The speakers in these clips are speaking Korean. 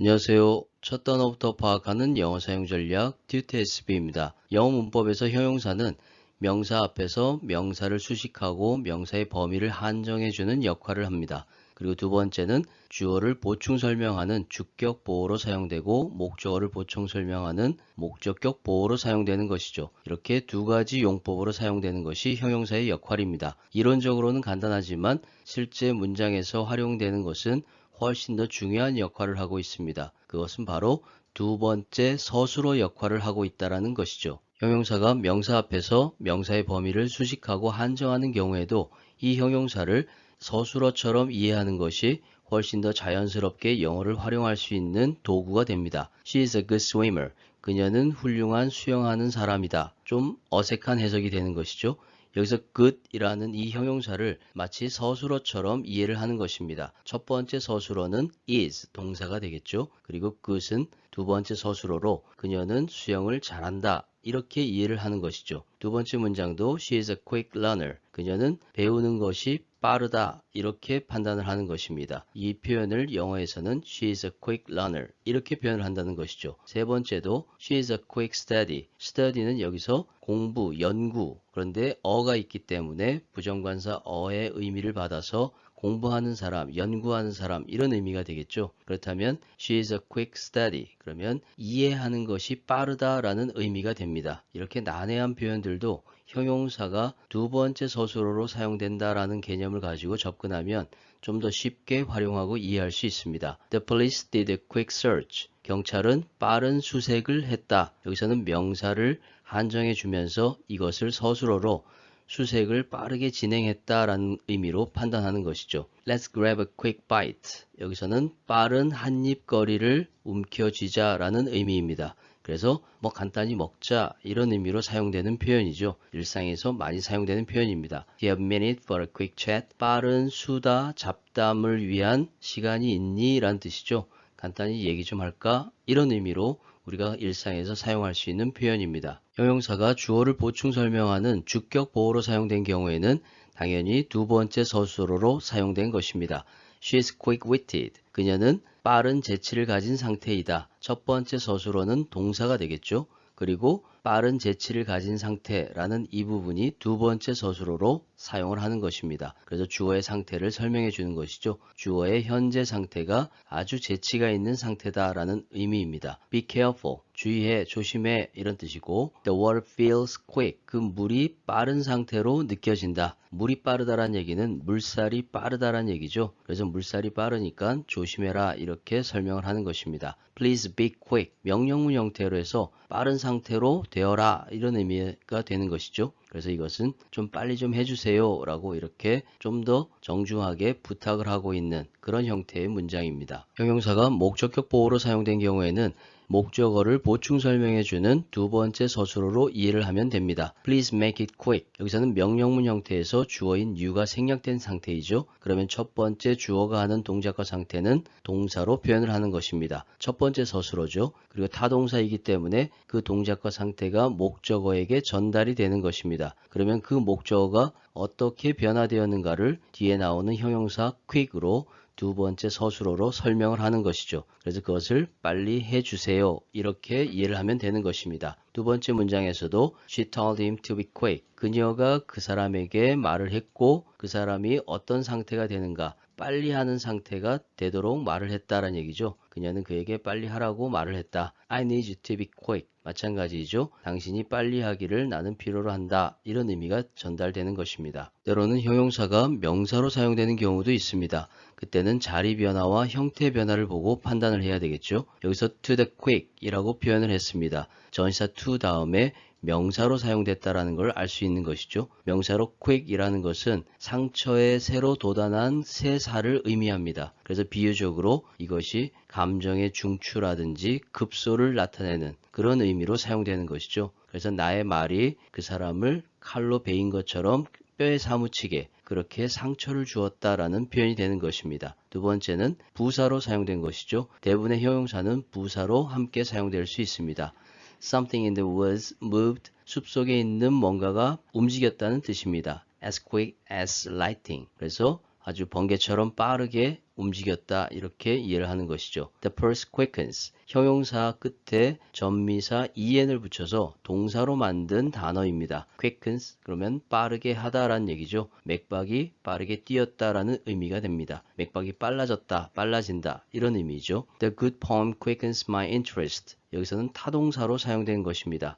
안녕하세요. 첫 단어부터 파악하는 영어 사용 전략 튜트SB입니다. 영어 문법에서 형용사는 명사 앞에서 명사를 수식하고 명사의 범위를 한정해주는 역할을 합니다. 그리고 두 번째는 주어를 보충 설명하는 주격 보호로 사용되고 목적어를 보충 설명하는 목적격 보호로 사용되는 것이죠. 이렇게 두 가지 용법으로 사용되는 것이 형용사의 역할입니다. 이론적으로는 간단하지만 실제 문장에서 활용되는 것은 훨씬 더 중요한 역할을 하고 있습니다. 그것은 바로 두 번째 서술어 역할을 하고 있다는 것이죠. 형용사가 명사 앞에서 명사의 범위를 수식하고 한정하는 경우에도 이 형용사를 서술어처럼 이해하는 것이 훨씬 더 자연스럽게 영어를 활용할 수 있는 도구가 됩니다. She is a good swimmer. 그녀는 훌륭한 수영하는 사람이다. 좀 어색한 해석이 되는 것이죠. 여기서 good이라는 이 형용사를 마치 서술어처럼 이해를 하는 것입니다. 첫 번째 서술어는 is 동사가 되겠죠. 그리고 good은 두 번째 서술어로 그녀는 수영을 잘한다. 이렇게 이해를 하는 것이죠. 두 번째 문장도 she is a quick learner. 그녀는 배우는 것이 빠르다. 이렇게 판단을 하는 것입니다. 이 표현을 영어에서는 she is a quick learner. 이렇게 표현을 한다는 것이죠. 세 번째도 she is a quick study. study는 여기서 공부, 연구. 그런데 어가 있기 때문에 부정관사 어의 의미를 받아서 공부하는 사람, 연구하는 사람 이런 의미가 되겠죠. 그렇다면 she is a quick study. 그러면 이해하는 것이 빠르다라는 의미가 됩니다. 이렇게 난해한 표현들도 형용사가 두 번째 서술어로 사용된다라는 개념을 가지고 접근하면 좀 더 쉽게 활용하고 이해할 수 있습니다. The police did a quick search. 경찰은 빠른 수색을 했다. 여기서는 명사를 한정해 주면서 이것을 서술어로 수색을 빠르게 진행했다라는 의미로 판단하는 것이죠. Let's grab a quick bite. 여기서는 빠른 한입 거리를 움켜쥐자라는 의미입니다. 그래서 뭐 간단히 먹자 이런 의미로 사용되는 표현이죠. 일상에서 많이 사용되는 표현입니다. Have a minute for a quick chat? 빠른 수다 잡담을 위한 시간이 있니? 라는 뜻이죠. 간단히 얘기 좀 할까? 이런 의미로 우리가 일상에서 사용할 수 있는 표현입니다. 형용사가 주어를 보충 설명하는 주격 보호로 사용된 경우에는 당연히 두 번째 서술어로 사용된 것입니다. She is quick-witted. 그녀는 빠른 재치를 가진 상태이다. 첫 번째 서술어는 동사가 되겠죠. 그리고 빠른 재치를 가진 상태라는 이 부분이 두 번째 서술어로 사용을 하는 것입니다. 그래서 주어의 상태를 설명해 주는 것이죠. 주어의 현재 상태가 아주 재치가 있는 상태다라는 의미입니다. Be careful. 주의해, 조심해 이런 뜻이고 The water feels quick. 그 물이 빠른 상태로 느껴진다. 물이 빠르다란 얘기는 물살이 빠르다란 얘기죠. 그래서 물살이 빠르니까 조심해라 이렇게 설명을 하는 것입니다. Please be quick. 명령문 형태로 해서 빠른 상태로 되어라 이런 의미가 되는 것이죠. 그래서 이것은 좀 빨리 좀 해주세요 라고 이렇게 좀 더 정중하게 부탁을 하고 있는 그런 형태의 문장입니다. 형용사가 목적격 보호로 사용된 경우에는 목적어를 보충 설명해 주는 두 번째 서술어로 이해를 하면 됩니다. Please make it quick. 여기서는 명령문 형태에서 주어인 you가 생략된 상태이죠. 그러면 첫 번째 주어가 하는 동작과 상태는 동사로 표현을 하는 것입니다. 첫 번째 서술어죠. 그리고 타동사이기 때문에 그 동작과 상태가 목적어에게 전달이 되는 것입니다. 그러면 그 목적어가 어떻게 변화되었는가를 뒤에 나오는 형용사 quick으로 두 번째 서술어로 설명을 하는 것이죠. 그래서 그것을 빨리 해주세요. 이렇게 이해를 하면 되는 것입니다. 두 번째 문장에서도 She told him to be quick. 그녀가 그 사람에게 말을 했고 그 사람이 어떤 상태가 되는가 빨리 하는 상태가 되도록 말을 했다라는 얘기죠. 그녀는 그에게 빨리 하라고 말을 했다. I need to be quick. 마찬가지죠. 당신이 빨리 하기를 나는 필요로 한다. 이런 의미가 전달되는 것입니다. 때로는 형용사가 명사로 사용되는 경우도 있습니다. 그때는 자리 변화와 형태 변화를 보고 판단을 해야 되겠죠. 여기서 to the quick 이라고 표현을 했습니다. 전시사 to 다음에 명사로 사용됐다라는 걸 알 수 있는 것이죠. 명사로 quick이라는 것은 상처에 새로 돋아난 새 살을 의미합니다. 그래서 비유적으로 이것이 감정의 중추라든지 급소를 나타내는 그런 의미로 사용되는 것이죠. 그래서 나의 말이 그 사람을 칼로 베인 것처럼 뼈에 사무치게 그렇게 상처를 주었다라는 표현이 되는 것입니다. 두 번째는 부사로 사용된 것이죠. 대부분의 형용사는 부사로 함께 사용될 수 있습니다. Something in the woods moved. 숲속에 있는 뭔가가 움직였다는 뜻입니다. As quick as lightning. 그래서 아주 번개처럼 빠르게 움직였다 이렇게 이해를 하는 것이죠. The pulse quickens. 형용사 끝에 전미사 en을 붙여서 동사로 만든 단어입니다. quickens 그러면 빠르게 하다라는 얘기죠. 맥박이 빠르게 뛰었다라는 의미가 됩니다. 맥박이 빨라졌다, 빨라진다 이런 의미죠. The good poem quickens my interest. 여기서는 타동사로 사용된 것입니다.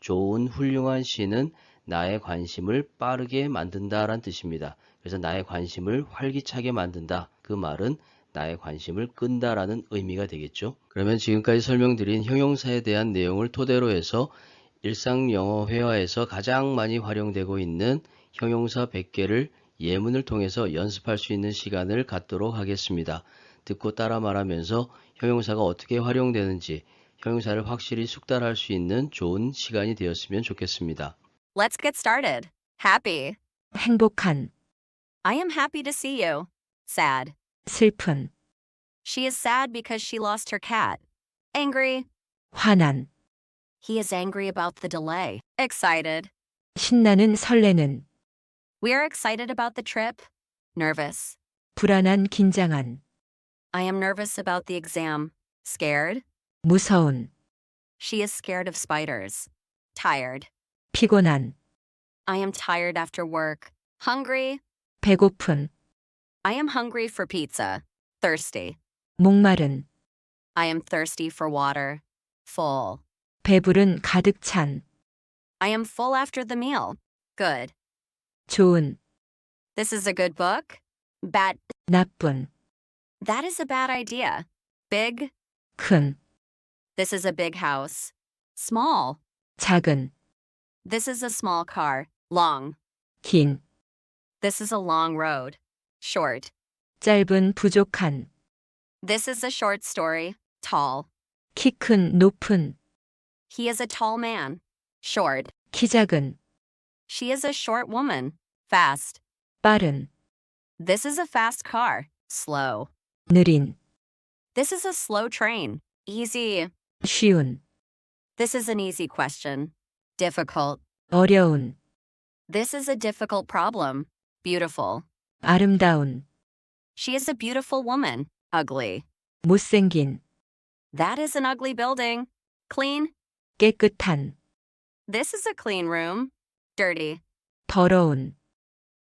좋은 훌륭한 시는 나의 관심을 빠르게 만든다라는 뜻입니다. 그래서 나의 관심을 활기차게 만든다. 그 말은 나의 관심을 끈다라는 의미가 되겠죠. 그러면 지금까지 설명드린 형용사에 대한 내용을 토대로 해서 일상 영어 회화에서 가장 많이 활용되고 있는 형용사 100개를 예문을 통해서 연습할 수 있는 시간을 갖도록 하겠습니다. 듣고 따라 말하면서 형용사가 어떻게 활용되는지 형용사를 확실히 숙달할 수 있는 좋은 시간이 되었으면 좋겠습니다. Let's get started. Happy. 행복한, I am happy to see you. Sad. 슬픈, She is sad because she lost her cat. Angry. 화난, He is angry about the delay. Excited. 신나는 설레는, We are excited about the trip. Nervous. 불안한 긴장한, I am nervous about the exam. Scared. 무서운, She is scared of spiders. Tired. 피곤한, I am tired after work. Hungry. 배고픈, I am hungry for pizza. Thirsty. 목마른, I am thirsty for water. Full. 배부른 가득 찬, I am full after the meal. Good. 좋은, This is a good book. Bad. 나쁜, That is a bad idea. Big. 큰, This is a big house. Small. 작은, This is a small car. Long. 긴, This is a long road. Short. 짧은 부족한, This is a short story. Tall. 키 큰 높은, He is a tall man. Short. 키 작은, She is a short woman. Fast. 빠른, This is a fast car. Slow. 느린, This is a slow train. Easy. 쉬운, This is an easy question. Difficult. 어려운, This is a difficult problem. Beautiful. 아름다운, She is a beautiful woman. Ugly. 못생긴, That is an ugly building. Clean. 깨끗한, This is a clean room. Dirty. 더러운,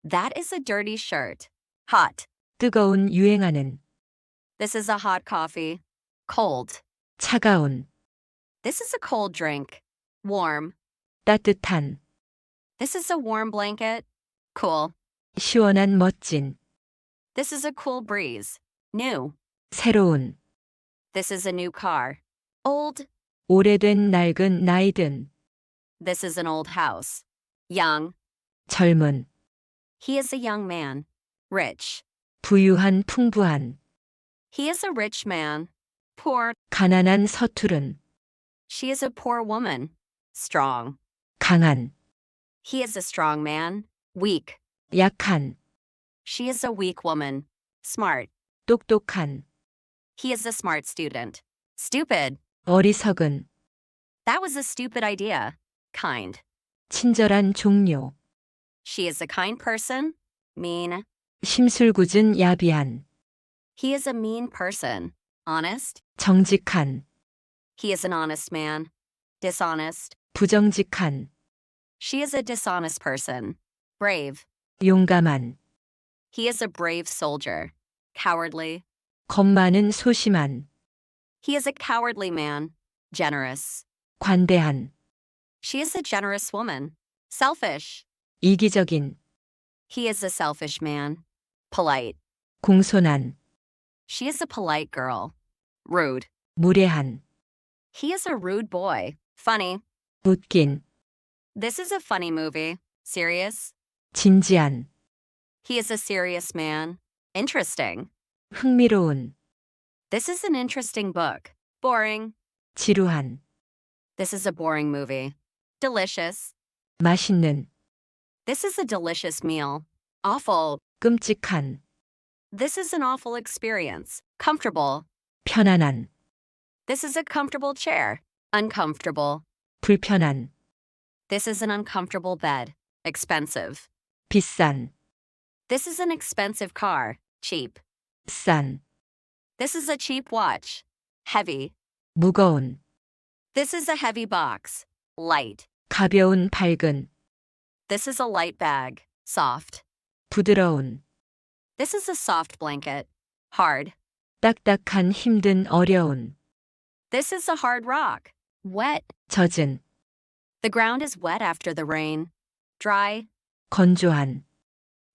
That is a dirty shirt. Hot. 뜨거운 유행하는, This is a hot coffee. Cold. 차가운, This is a cold drink. Warm. 따뜻한, This is a warm blanket. Cool. 시원한 멋진, This is a cool breeze. New. 새로운, This is a new car. Old. 오래된 낡은 나이든, This is an old house. Young. 젊은, He is a young man. Rich. 부유한 풍부한, He is a rich man. Poor. 가난한 서투른, She is a poor woman. Strong. 강한, He is a strong man. Weak. 약한, She is a weak woman. Smart. 똑똑한, He is a smart student. Stupid. 어리석은, That was a stupid idea. Kind. 친절한 종료, She is a kind person. Mean. 심술궂은 야비한, He is a mean person. Honest. 정직한, He is an honest man. Dishonest. 부정직한, She is a dishonest person. Brave. 용감한, He is a brave soldier. Cowardly. 겁 많은 소심한, He is a cowardly man. Generous. 관대한, She is a generous woman. Selfish. 이기적인, He is a selfish man. Polite. 공손한, She is a polite girl. Rude. 무례한, He is a rude boy. Funny. 웃긴, This is a funny movie. Serious. 진지한, He is a serious man. Interesting. 흥미로운, This is an interesting book. Boring. 지루한, This is a boring movie. Delicious. 맛있는, This is a delicious meal. Awful. 끔찍한, This is an awful experience. Comfortable. 편안한, This is a comfortable chair. Uncomfortable. 불편한, This is an uncomfortable bed. Expensive. 비싼, This is an expensive car. Cheap. 싼, This is a cheap watch. Heavy. 무거운, This is a heavy box. Light. 가벼운, 밝은, This is a light bag. Soft. 부드러운, This is a soft blanket. Hard. 딱딱한, 힘든, 어려운, This is a hard rock. Wet. 젖은, The ground is wet after the rain. Dry. 건조한,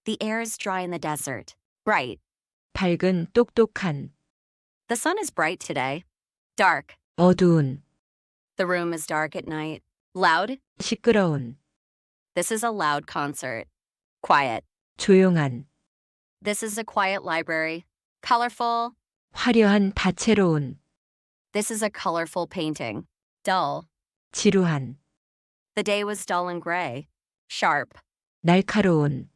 The air is dry in the desert. Bright. 밝은, 똑똑한, The sun is bright today. Dark. 어두운, The room is dark at night. Loud. 시끄러운, This is a loud concert. Quiet. 조용한, This is a quiet library. Colorful. 화려한, 다채로운, This is a colorful painting. Dull. 지루한, The day was dull and gray. Sharp. 날카로운,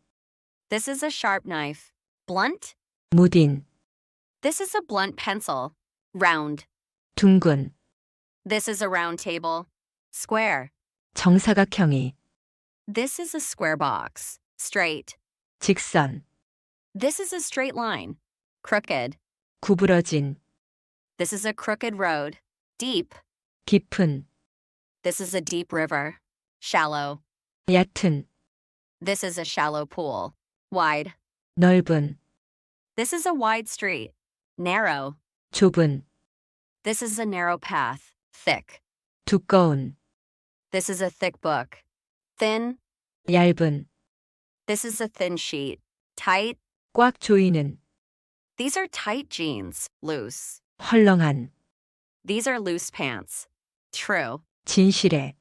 This is a sharp knife. Blunt. 무딘, This is a blunt pencil. Round. 둥근, This is a round table. Square. 정사각형이, This is a square box. Straight. 직선, This is a straight line. Crooked. 구부러진, This is a crooked road. Deep. 깊은, This is a deep river. Shallow. 얕은, This is a shallow pool. Wide. 넓은, This is a wide street. Narrow. 좁은, This is a narrow path. Thick. 두꺼운, This is a thick book. Thin. 얇은, This is a thin sheet. Tight. 꽉 조이는, These are tight jeans. Loose. 헐렁한, These are loose pants. True. 진실해,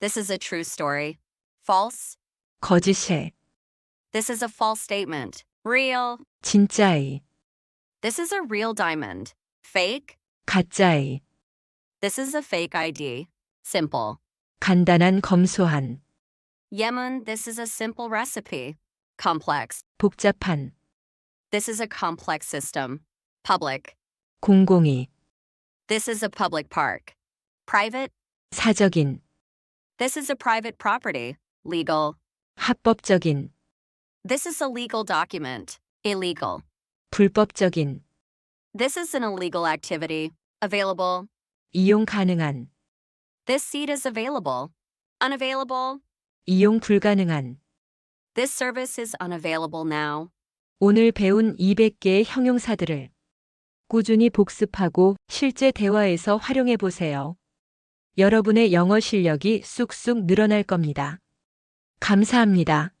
This is a true story. False. 거짓해, This is a false statement. Real. 진짜의, This is a real diamond. Fake. 가짜의, This is a fake ID. Simple. 간단한 검소한, Yemen, this is a simple recipe. Complex. 복잡한, This is a complex system. Public. 공공이, This is a public park. Private. 사적인, This is a private property. Legal. 합법적인, This is a legal document. Illegal. 불법적인, This is an illegal activity. Available. 이용 가능한, This seat is available. Unavailable. 이용 불가능한. This service is unavailable now. 오늘 배운 200개의 형용사들을 꾸준히 복습하고 실제 대화에서 활용해 보세요. 여러분의 영어 실력이 쑥쑥 늘어날 겁니다. 감사합니다.